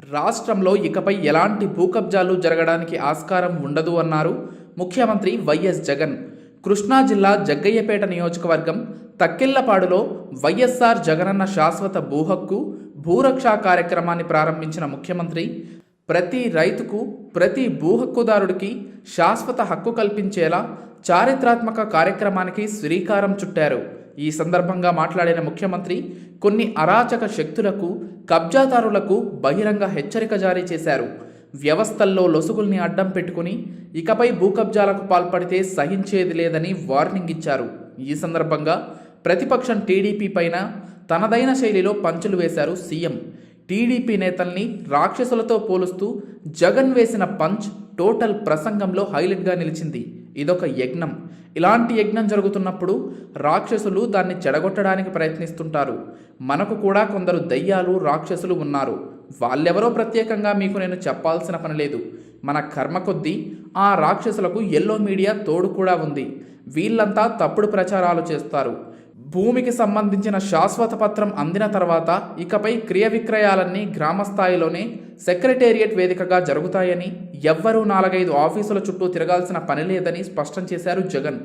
రాష్ట్రంలో ఇకపై ఎలాంటి భూకబ్జాలు జరగడానికి ఆస్కారం ఉండదు అన్నారు ముఖ్యమంత్రి వైఎస్ జగన్. కృష్ణా జిల్లా జగ్గయ్యపేట నియోజకవర్గం తక్కెళ్ళపాడులో వైఎస్ఆర్ జగనన్న శాశ్వత భూహక్కు భూరక్షా కార్యక్రమాన్ని ప్రారంభించిన ముఖ్యమంత్రి ప్రతి రైతుకు ప్రతి భూహక్కుదారుడికి శాశ్వత హక్కు కల్పించేలా చారిత్రాత్మక కార్యక్రమానికి శ్రీకారం చుట్టారు. ఈ సందర్భంగా మాట్లాడిన ముఖ్యమంత్రి కొన్ని అరాచక శక్తులకు కబ్జాదారులకు బహిరంగ హెచ్చరిక జారీ చేశారు. వ్యవస్థల్లో లొసుగుల్ని అడ్డం పెట్టుకుని ఇకపై భూకబ్జాలకు పాల్పడితే సహించేది లేదని వార్నింగ్ ఇచ్చారు. ఈ సందర్భంగా ప్రతిపక్షం టీడీపీ పైన తనదైన శైలిలో పంచులు వేశారు సీఎం. టీడీపీ నేతల్ని రాక్షసులతో పోలుస్తూ జగన్ వేసిన పంచ్ టోటల్ ప్రసంగంలో హైలైట్గా నిలిచింది. ఇదొక యజ్ఞం. ఇలాంటి యజ్ఞం జరుగుతున్నప్పుడు రాక్షసులు దాన్ని చెడగొట్టడానికి ప్రయత్నిస్తుంటారు. మనకు కూడా కొందరు దయ్యాలు రాక్షసులు ఉన్నారు. వాళ్ళెవరో ప్రత్యేకంగా మీకు నేను చెప్పాల్సిన పని లేదు. మన కర్మ కొద్దీ ఆ రాక్షసులకు ఎల్లో మీడియా తోడు కూడా ఉంది. వీళ్ళంతా తప్పుడు ప్రచారాలు చేస్తారు. భూమికి సంబంధించిన శాశ్వత పత్రం అందిన తర్వాత ఇకపై క్రియ విక్రయాలన్నీ గ్రామ స్థాయిలోనే సెక్రటేరియట్ వేదికగా జరుగుతాయని ఎవ్వరూ నాలుగైదు ఆఫీసుల చుట్టూ తిరగాల్సిన పని లేదని స్పష్టం చేశారు జగన్.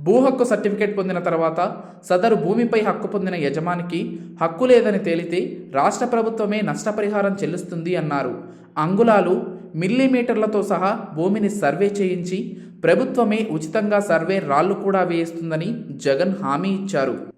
భూ హక్కు సర్టిఫికేట్ పొందిన తర్వాత సదరు భూమిపై హక్కు పొందిన యజమానికి హక్కు లేదని తేలితే రాష్ట్ర ప్రభుత్వమే నష్టపరిహారం చెల్లిస్తుంది అన్నారు. అంగుళాలు మిల్లీమీటర్లతో సహా భూమిని సర్వే చేయించి ప్రభుత్వమే ఉచితంగా సర్వే రాళ్ళు కూడా వేయిస్తుందని జగన్ హామీ ఇచ్చారు.